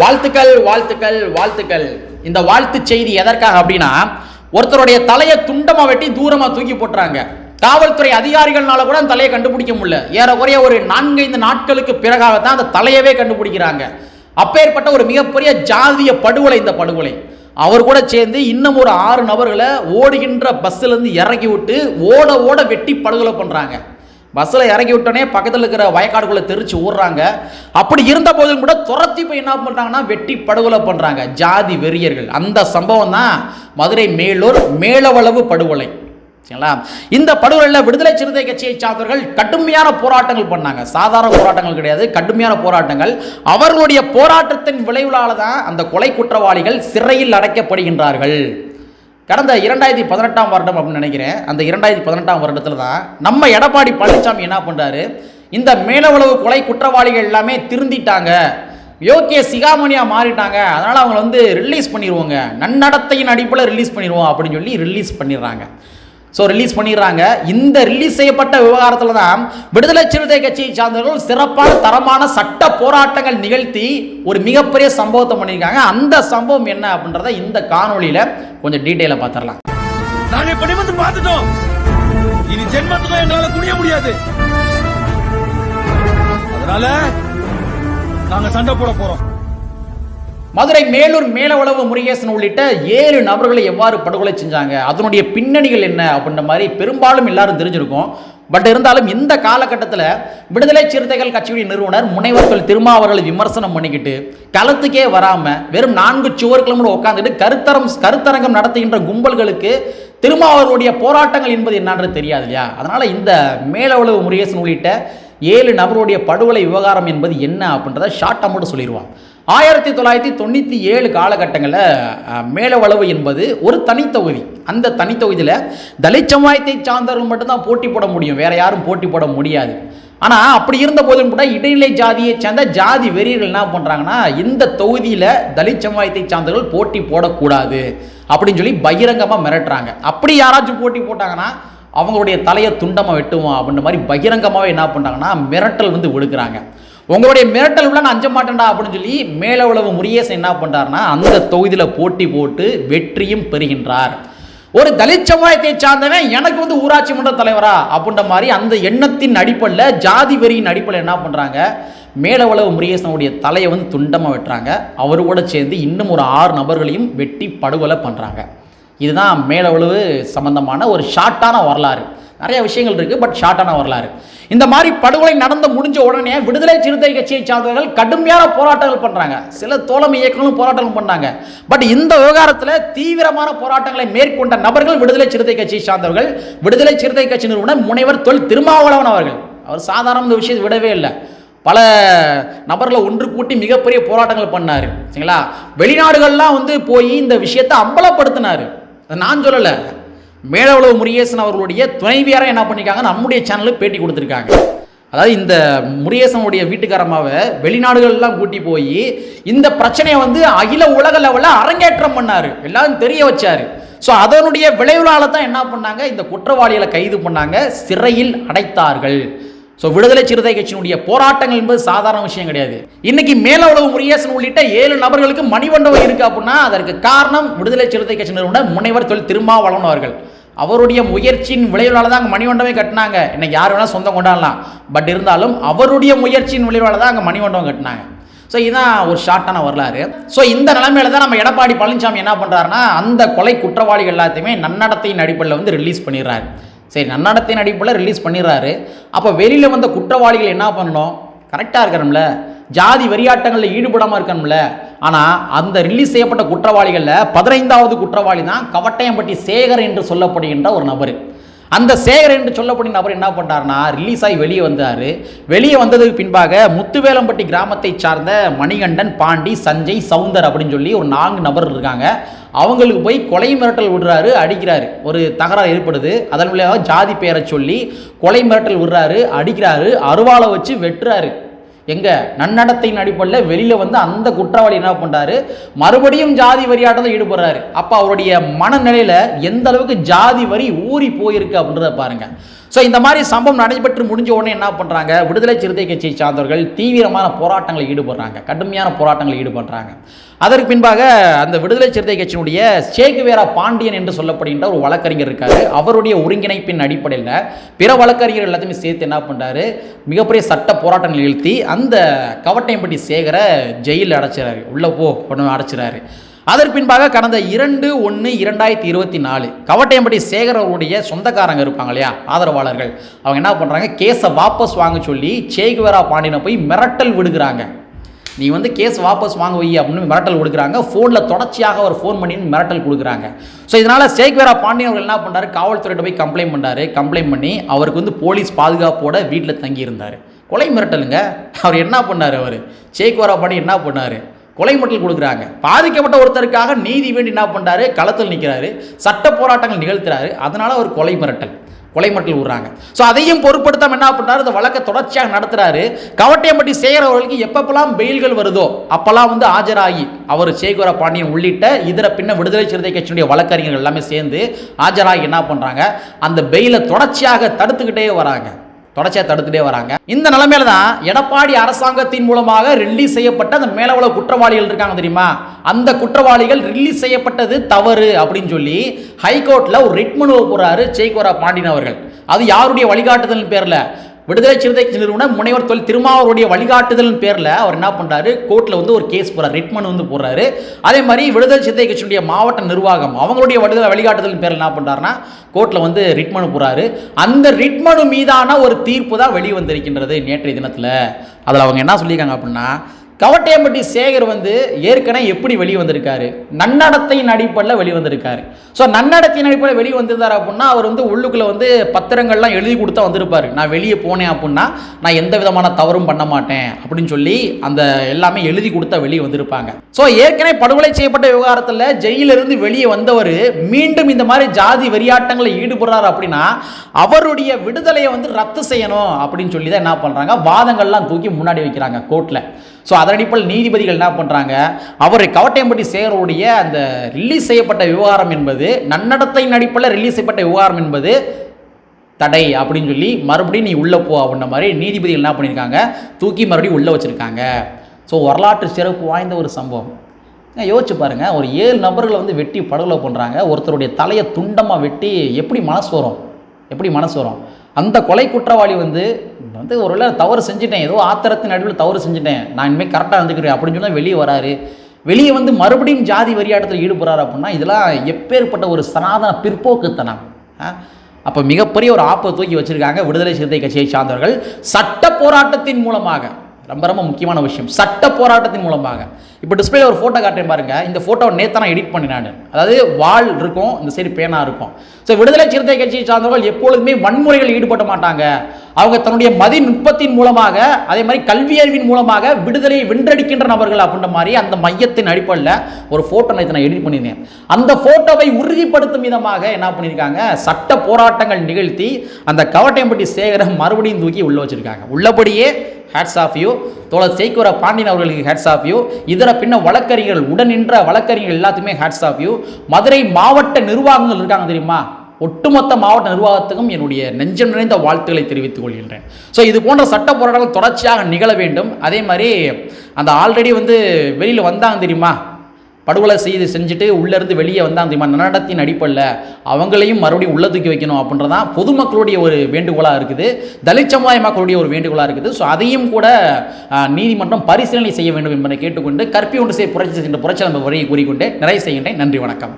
வாழ்த்துக்கள் வாழ்த்துக்கள் வாழ்த்துக்கள். இந்த வாழ்த்து செய்தி எதற்காக அப்படின்னா ஒருத்தருடைய தலையை துண்டமாக வெட்டி தூரமாக தூக்கி போட்டுறாங்க. காவல்துறை அதிகாரிகள்னால கூட அந்த தலையை கண்டுபிடிக்க முடியல. ஏறக்குறைய ஒரு நான்கைந்து நாட்களுக்கு பிறகாகத்தான் அந்த தலையவே கண்டுபிடிக்கிறாங்க. அப்பேற்பட்ட ஒரு மிகப்பெரிய ஜாதிய படுகொலை இந்த படுகொலை. அவர் கூட சேர்ந்து இன்னும் ஒரு ஆறு நபர்களை ஓடுகின்ற பஸ்ஸுலேருந்து இறக்கி விட்டு ஓட ஓட வெட்டி படுகொலை பண்ணுறாங்க பஸ்ஸில் இறக்கி விட்டோன்னே பக்கத்தில் இருக்கிற வயக்காடுக்குள்ளே தெரிச்சு ஊடுறாங்க அப்படி இருந்த போதும் கூட துரத்தி போய் என்ன பண்ணுறாங்கன்னா வெட்டி படுகொலை பண்ணுறாங்க ஜாதி வெறியர்கள். அந்த சம்பவம் தான் மதுரை மேலூர் மேலவளவு படுகொலை. சரிங்களா? இந்த படுகொலையில் விடுதலை சிறுத்தை கட்சியை சார்ந்தவர்கள் கடுமையான போராட்டங்கள் பண்ணாங்க. சாதாரண போராட்டங்கள் கிடையாது. கடுமையான போராட்டங்கள். அவர்களுடைய போராட்டத்தின் விளைவுகளால் தான் அந்த கொலை குற்றவாளிகள் சிறையில் அடைக்கப்படுகின்றார்கள். கடந்த இரண்டாயிரத்தி பதினெட்டாம் வருடம் அப்படின்னு நினைக்கிறேன். அந்த இரண்டாயிரத்தி பதினெட்டாம் வருடத்தில் தான் நம்ம எடப்பாடி பழனிசாமி என்ன பண்ணுறாரு இந்த மேலவளவு கொலை குற்றவாளிகள் எல்லாமே திருந்திட்டாங்க. யோக்கிய சிகாமணியாக மாறிட்டாங்க. அதனால் அவங்க வந்து ரிலீஸ் பண்ணிடுவோங்க நன்னடத்தையின் அடிப்படையில் ரிலீஸ் பண்ணிடுவோம் அப்படின்னு சொல்லி ரிலீஸ் பண்ணிடுறாங்க. ஸோ ரிலீஸ் பண்ணிடுறாங்க. இந்த ரிலீஸ் செய்யப்பட்ட விவகாரத்தில் தான் விடுதலை சிறுத்தை கட்சியை சார்ந்தவர்கள் சிறப்பான தரமான சட்ட போராட்டங்கள் நிகழ்த்தி ஒரு மிகப்பெரிய சம்பவத்தை பண்ணியிருக்காங்க. அந்த சம்பவம் என்ன அப்படின்றத இந்த காணொலியில் கொஞ்சம் டீட்டெயிலாக பார்த்துடலாம். நாங்கள் இப்படி வந்து பார்த்துட்டோம். இனி ஜென்மத்துக்கும் எங்களால துணிய முடியாது. அதனால நாங்க சண்டை போட போறோம். மதுரை மேலூர் மேலவளவு முருகேசன் உள்ளிட்ட ஏழு நபர்களை எவ்வாறு படுகொலை செஞ்சாங்க? அதனுடைய பின்னணிகள் என்ன? அப்படின்ற மாதிரி பெரும்பாலும் எல்லாரும் தெரிஞ்சிருக்கும். பட் இருந்தாலும் இந்த காலகட்டத்தில் விடுதலை சிறுத்தைகள் கட்சியுடைய நிறுவனர் முனைவர்கள் திருமாவர்களை விமர்சனம் பண்ணிக்கிட்டு களத்துக்கே வராமல் வெறும் நான்கு சுவர்களும் கூட உட்காந்துட்டு கருத்தரம் கருத்தரங்கம் நடத்துகின்ற கும்பல்களுக்கு திருமாவர்களுடைய போராட்டங்கள் என்பது என்னன்றது தெரியாது இல்லையா? அதனால் இந்த மேலவளவு முருகேசன் உள்ளிட்ட ஏழு நபருடைய படுகொலை விவகாரம் என்பது என்ன அப்படின்றத ஷார்ட் மட்டும் சொல்லிடுவான் ஆயிரத்தி தொள்ளாயிரத்தி தொண்ணூற்றி ஏழு காலகட்டங்களில் மேலவளவு என்பது ஒரு தனித்தொகுதி. அந்த தனித்தொகுதியில் தலித் சமுதாயத்தை சார்ந்தவர்கள் மட்டும்தான் போட்டி போட முடியும். வேற யாரும் போட்டி போட முடியாது. ஆனால் அப்படி இருந்த போதும் கூட இடைநிலை ஜாதியை சேர்ந்த ஜாதி வெறியர்கள் என்ன பண்ணுறாங்கன்னா இந்த தொகுதியில் தலித் சமுதாயத்தை சார்ந்தவர்கள் போட்டி போடக்கூடாது அப்படின்னு சொல்லி பகிரங்கமாக மிரட்டுறாங்க. அப்படி யாராச்சும் போட்டி போட்டாங்கன்னா அவங்களுடைய தலையை துண்டமாக வெட்டுவோம் அப்படின்ற மாதிரி பகிரங்கமாகவே என்ன பண்ணுறாங்கன்னா மிரட்டல் வந்து விடுக்கிறாங்க உங்களுடைய மிரட்டல் உள்ள நான் அஞ்ச மாட்டேன்டா அப்படின்னு சொல்லி மேலவளவு முரியேசன் என்ன பண்ணுறாருன்னா அந்த தொகுதியில் போட்டி போட்டு வெற்றியும் பெறுகின்றார். ஒரு தலித் சமுதாயத்தை சார்ந்தவன் எனக்கு வந்து ஊராட்சி மன்ற தலைவரா அப்படின்ற மாதிரி அந்த எண்ணத்தின் அடிப்படையில் ஜாதி வெறியின் அடிப்படையில் என்ன பண்ணுறாங்க மேலவளவு முருகேசனுடைய தலையை வந்து துண்டமாக வெட்டுறாங்க. அவரோட சேர்ந்து இன்னும் ஒரு ஆறு நபர்களையும் வெட்டி படுகொலை பண்ணுறாங்க இதுதான் மேலவளவு சம்பந்தமான ஒரு ஷார்ட்டான வரலாறு. நிறைய விஷயங்கள் இருக்குது பட் ஷார்ட்டான வரலாறு. இந்த மாதிரி படுகொலை நடந்து முடிஞ்ச உடனே விடுதலை சிறுத்தை கட்சியை சார்ந்தவர்கள் கடுமையான போராட்டங்கள் பண்ணுறாங்க சில தோழமை இயக்கங்களும் போராட்டங்கள் பண்ணாங்க. பட் இந்த விவகாரத்தில் தீவிரமான போராட்டங்களை மேற்கொண்ட நபர்கள் விடுதலை சிறுத்தை கட்சியை சார்ந்தவர்கள். விடுதலை சிறுத்தை கட்சி நிறுவனர் முனைவர் தொல் திருமாவளவன் அவர்கள். அவர் சாதாரண இந்த விஷயத்தை விடவே இல்லை. பல நபர்களை ஒன்று கூட்டி மிகப்பெரிய போராட்டங்கள் பண்ணார். சரிங்களா? வெளிநாடுகள்லாம் வந்து போய் இந்த விஷயத்தை அம்பலப்படுத்தினார். நான் சொல்லலை. மேலவளவு முருகேசன் அவர்களுடைய துணைவியாரை என்ன பண்ணியிருக்காங்க நம்முடைய சேனலுக்கு பேட்டி கொடுத்துருக்காங்க. அதாவது இந்த முருகேசனுடைய வீட்டுக்காரமாவை வெளிநாடுகள்லாம் கூட்டி போய் இந்த பிரச்சனையை வந்து அகில உலக லெவலில் அரங்கேற்றம் பண்ணார். எல்லாரும் தெரிய வச்சார். ஸோ அதனுடைய விளைவுகளால் தான் என்ன பண்ணாங்க? இந்த குற்றவாளிகளை கைது பண்ணாங்க. சிறையில் அடைத்தார்கள். ஸோ விடுதலை சிறுத்தை கட்சியினுடைய போராட்டங்கள் என்பது சாதாரண விஷயம் கிடையாது. இன்னைக்கு மேலவளவு முருகேசன் உள்ளிட்ட ஏழு நபர்களுக்கு மணிமண்டபம் இருக்கு அப்படின்னா அதற்கு காரணம் விடுதலை சிறுத்தை கட்சி நிறுவனர் முனைவர் தொழில் திருமாவளவன் அவர்கள். அவருடைய முயற்சியின் விளைவால் தான் அங்கே மணிமண்டபமே கட்டினாங்க. இன்னைக்கு யார் வேணால் சொந்தம் கொண்டாடலாம். பட் இருந்தாலும் அவருடைய முயற்சியின் விளைவால தான் அங்கே மணிமண்டபம் கட்டினாங்க. ஸோ இதுதான் ஒரு ஷார்ட்டான வரலாறு. ஸோ இந்த நிலைமையில தான் நம்ம எடப்பாடி பழனிசாமி என்ன பண்ணுறாருன்னா அந்த கொலை குற்றவாளிகள் எல்லாத்தையுமே நன்னடத்தையின் அடிப்படையில் வந்து ரிலீஸ் பண்ணிடுறாரு. சரி நன்னடத்தின் அடிப்படையில் ரிலீஸ் பண்ணிடுறாரு. அப்போ வெளியில் வந்த குற்றவாளிகள் என்ன பண்ணணும்? கரெக்டாக இருக்கணும்ல. ஜாதி வெறியாட்டங்களில் ஈடுபடாமல் இருக்கணும்ல. ஆனால் அந்த ரிலீஸ் செய்யப்பட்ட குற்றவாளிகளில் பதினைந்தாவது குற்றவாளி தான் கவட்டையம்பட்டி சேகர் என்று சொல்லப்படுகின்ற ஒரு நபர். அந்த சேகர் என்று சொல்லப்படும் நபர் என்ன பண்ணார்னா ரிலீஸ் ஆகி வெளியே வந்தார். வெளியே வந்ததுக்கு பின்பாக முத்துவேலம்பட்டி கிராமத்தை சார்ந்த மணிகண்டன் பாண்டி சஞ்சய் சவுந்தர் அப்படின்னு சொல்லி ஒரு நான்கு நபர் இருக்காங்க. அவங்களுக்கு போய் கொலை மிரட்டல் விடுறாரு அடிக்கிறாரு. ஒரு தகராறு ஏற்படுது. அதன் மூலியமாக ஜாதி பெயரை சொல்லி கொலை மிரட்டல் விடுறாரு அடிக்கிறாரு அருவாளை வச்சு வெட்டுறாரு. எங்க? நன்னடத்தையின் அடிப்படையில் வெளியில வந்து அந்த குற்றவாளி என்ன பண்றாரு? மறுபடியும் ஜாதி வரியாட்டத்தில் ஈடுபடுறாரு. அப்ப அவருடைய மனநிலையில எந்த அளவுக்கு ஜாதி வரி ஊறி போயிருக்கு அப்படின்றத பாருங்க. ஸோ இந்த மாதிரி சம்பவம் நடைபெற்று முடிஞ்ச உடனே என்ன பண்ணுறாங்க விடுதலை சிறுத்தை கட்சியை சார்ந்தவர்கள் தீவிரமான போராட்டங்களில் ஈடுபடுறாங்க. கடுமையான போராட்டங்களில் ஈடுபடுறாங்க. அதற்கு பின்பாக அந்த விடுதலை சிறுத்தை கட்சியினுடைய சேகுவேரா பாண்டியன் என்று சொல்லப்படுகின்ற ஒரு வழக்கறிஞர் இருக்கார். அவருடைய ஒருங்கிணைப்பின் அடிப்படையில் பிற வழக்கறிஞர் எல்லாத்தையுமே சேர்த்து என்ன பண்ணுறாரு மிகப்பெரிய சட்ட போராட்டங்கள் நிகழ்த்தி அந்த கவட்டையம்பட்டி சேகரை ஜெயிலில் அடைச்சிறாரு. உள்ளே போ ஒன்று அடைச்சிறாரு. அதன் பின்பாக கடந்த இரண்டு ஒன்று இரண்டாயிரத்தி இருபத்தி நாலு கவட்டையம்பட்டி சேகர் அவருடைய சொந்தக்காரங்க இருப்பாங்க இல்லையா ஆதரவாளர்கள். அவங்க என்ன பண்ணுறாங்க கேஸை வாபஸ் வாங்க சொல்லி சேகுவரா பாண்டியனை போய் மிரட்டல் விடுகிறாங்க. நீ வந்து கேஸ் வாபஸ் வாங்க வை அப்படின்னு மிரட்டல் கொடுக்குறாங்க ஃபோனில் தொடர்ச்சியாக அவர் ஃபோன் பண்ணி மிரட்டல் கொடுக்குறாங்க. ஸோ இதனால் சேக்வேரா பாண்டியன் அவர்கள் என்ன பண்ணாரு காவல்துறையிட்ட போய் கம்ப்ளைண்ட் பண்ணாரு. கம்ப்ளைண்ட் பண்ணி அவருக்கு வந்து போலீஸ் பாதுகாப்போட வீட்டில் தங்கியிருந்தார். கொலை மிரட்டலுங்க. அவர் என்ன பண்ணார் அவர்? சேக்வேரா பாண்டியன் என்ன பண்ணார்? கொலை மிரட்டல் கொடுக்குறாங்க. பாதிக்கப்பட்ட ஒருத்தருக்காக நீதி வேண்டி என்ன பண்ணுறாரு களத்தில் நிற்கிறாரு சட்ட போராட்டங்கள் நிகழ்த்துறாரு. அதனால் அவர் கொலை மிரட்டல். கொலை மிரட்டல் விடுறாங்க. ஸோ அதையும் பொருட்படுத்தாமல் என்ன பண்ணாரு இந்த வழக்கை தொடர்ச்சியாக நடத்துகிறாரு கவட்டையம்பட்டி சேகர் எப்பப்பெல்லாம் பெயில்கள் வருதோ அப்போல்லாம் வந்து ஆஜராகி அவர் சேகர பாண்டியன் உள்ளிட்ட இதர பின்ன விடுதலை சிறுத்தை கட்சியினுடைய வழக்கறிஞர்கள் எல்லாமே சேர்ந்து ஆஜராகி என்ன பண்ணுறாங்க அந்த பெயிலை தொடர்ச்சியாக தடுத்துக்கிட்டே வராங்க. தொடர்ச்சியாக தடுத்துட்டே வராங்க. இந்த நிலைமையில தான் எடப்பாடி அரசாங்கத்தின் மூலமாக ரிலீஸ் செய்யப்பட்ட அந்த மேலவள குற்றவாளிகள் இருக்காங்க தெரியுமா? அந்த குற்றவாளிகள் ரிலீஸ் செய்யப்பட்டது தவறு அப்படின்னு சொல்லி ஹைகோர்ட்டில் ஒரு ரிட் மனுவை போடுறாரு சேகோரா பாண்டியன் அவர்கள். அது யாருடைய வழிகாட்டுதல் பேரில்? விடுதலை சிறுத்தை நிறுவன முனைவர் தொழில் திருமாவருடைய வழிகாட்டுதலின் பேரில் அவர் என்ன பண்ணுறாரு கோர்ட்டில் வந்து ஒரு கேஸ் போடுறாரு. ரிட்மன் வந்து போடுறாரு. அதே மாதிரி விடுதலை சிறுத்தை கட்சியினுடைய மாவட்ட நிர்வாகம் அவங்களுடைய விடுதலை வழிகாட்டுதலின் பேரில் என்ன பண்ணுறாருன்னா கோர்ட்டில் வந்து ரிட்மனு போடுறாரு. அந்த ரிட்மனு மீதான ஒரு தீர்ப்பு தான் வெளிவந்திருக்கின்றது நேற்றைய தினத்தில். அதில் அவங்க என்ன சொல்லியிருக்காங்க அப்படின்னா கவட்டையம்பட்டி சேகர் வந்து ஏற்கனவே எப்படி வெளியே வந்திருக்காரு நன்னடத்தையின் அடிப்படையில் வெளியே வந்திருக்காரு ஸோ நன்னடத்தையின் அடிப்படையில் வெளியே வந்திருந்தார் அப்படின்னா அவர் வந்து உள்ளுக்குள்ளே வந்து பத்திரங்கள்லாம் எழுதி கொடுத்தா வந்திருப்பார். நான் வெளியே போனேன் அப்படின்னா நான் எந்த விதமான தவறும் பண்ண மாட்டேன் அப்படின்னு சொல்லி அந்த எல்லாமே எழுதி கொடுத்தா வெளியே வந்திருப்பாங்க. ஸோ ஏற்கனவே படுகொலை செய்யப்பட்ட விவகாரத்தில் ஜெயிலிருந்து வெளியே வந்தவர் மீண்டும் இந்த மாதிரி ஜாதி வெறியாட்டங்களில் ஈடுபடுறாரு அப்படின்னா அவருடைய விடுதலையை வந்து ரத்து செய்யணும் அப்படின்னு சொல்லி தான் என்ன பண்ணுறாங்க வாதங்கள்லாம் தூக்கி முன்னாடி வைக்கிறாங்க கோர்ட்டில் ஸோ அதன் அடிப்படையில் நீதிபதிகள் என்ன பண்ணுறாங்க அவரை கவட்டையம்பட்டி சேகருடைய அந்த ரிலீஸ் செய்யப்பட்ட விவகாரம் என்பது நன்னடத்தையின் அடிப்படையில் ரிலீஸ் செய்யப்பட்ட விவகாரம் என்பது தடை அப்படின்னு சொல்லி மறுபடியும் நீ உள்ளே போ அப்படின்ற மாதிரி நீதிபதிகள் என்ன பண்ணியிருக்காங்க? தூக்கி மறுபடியும் உள்ளே வச்சுருக்காங்க. ஸோ வரலாற்று சிறப்பு வாய்ந்த ஒரு சம்பவம். யோசிச்சு பாருங்கள் ஒரு ஏழு நபர்களை வந்து வெட்டி படுகொலை பண்ணுறாங்க ஒருத்தருடைய தலையை துண்டமாக வெட்டி எப்படி மனசு வரும்? எப்படி மனசு வரும்? அந்த கொலை குற்றவாளி வந்து வந்து ஒரு வேளை தவறு செஞ்சுட்டேன். ஏதோ ஆத்திரத்தின் நடுவில் தவறு செஞ்சுட்டேன். நான் இனிமேல் கரெக்டாக இருந்துக்கிறேன் அப்படின்னு சொன்னால் வெளியே வராரு. வெளியே வந்து மறுபடியும் ஜாதி வரியாட்டத்தில் ஈடுபடுறாரு அப்படின்னா இதெல்லாம் எப்பேற்பட்ட ஒரு சனாதன பிற்போக்குத்தனம். ஆ? அப்போ மிகப்பெரிய ஒரு ஆப்பை தூக்கி வச்சுருக்காங்க விடுதலை சிறுத்தை கட்சியை சார்ந்தவர்கள். சட்ட போராட்டத்தின் மூலமாக. ரொம்ப ரொம்ப முக்கியமான விஷயம். சட்ட போராட்டத்தின் மூலமாக. இப்போ டிஸ்பிளே ஒரு ஃபோட்டோ காட்டுறேன் பாருங்க. இந்த ஃபோட்டோவை நேற்று நான் எடிட் பண்ணினேன் அதாவது வால் இருக்கும் இந்த சைடு பேனா இருக்கும். ஸோ விடுதலை சிறுத்தை கட்சியை சார்ந்தவர்கள் எப்பொழுதுமே வன்முறைகள் ஈடுபட மாட்டாங்க. அவங்க தன்னுடைய மதி நுட்பத்தின் மூலமாக அதே மாதிரி கல்வியறிவின் மூலமாக விடுதலையை வென்றடிக்கின்ற நபர்கள் அப்படின்ற மாதிரி அந்த மையத்தின் அடிப்படையில் ஒரு ஃபோட்டோ நேற்று நான் எடிட் பண்ணியிருந்தேன். அந்த ஃபோட்டோவை உறுதிப்படுத்தும் விதமாக என்ன பண்ணியிருக்காங்க? சட்ட போராட்டங்கள் நிகழ்த்தி அந்த கவட்டையம்பட்டி சேகரம் மறுபடியும் தூக்கி உள்ள வச்சிருக்காங்க. உள்ளபடியே ஹேட்ஸ் ஆஃப் யூ தோழர் சேக்குவர பாண்டியன் அவர்களுக்கு ஹேட்ஸ் ஆஃப் யூ இதர பின்ன வழக்கறிஞர்கள் உடனின்ற வழக்கறிஞர்கள் எல்லாத்துக்குமே ஹேட்ஸ் ஆஃப் யூ மதுரை மாவட்ட நிர்வாகங்கள் இருக்காங்க தெரியுமா? ஒட்டுமொத்த மாவட்ட நிர்வாகத்துக்கும் என்னுடைய நெஞ்சம் நிறைந்த வாழ்த்துக்களை தெரிவித்துக் கொள்கின்றேன். ஸோ இது போன்ற சட்ட போராட்டங்கள் தொடர்ச்சியாக நிகழ வேண்டும். அதே மாதிரி அந்த ஆல்ரெடி வந்து வெளியில் வந்தாங்க தெரியுமா? படுகொலை செய்து செஞ்சுட்டு உள்ளேருந்து வெளியே வந்தாங்க அந்த நடத்தின் அடிப்படையில் அவங்களையும் மறுபடியும் உள்ள தூக்கி வைக்கணும் அப்படின்றதான் பொதுமக்களுடைய ஒரு வேண்டுகோளாக இருக்குது. தலித் சமுதாய மக்களுடைய ஒரு வேண்டுகோளாக இருக்குது. ஸோ அதையும் கூட நீதிமன்றம் பரிசீலனை செய்ய வேண்டும் என்பதை கேட்டுக்கொண்டு கற்பி ஒன்று செய்ய புரட்சி என்ற புரட்சி நம்ம வரையை கூறிக்கொண்டு நிறைய செய்கின்றேன். நன்றி வணக்கம்.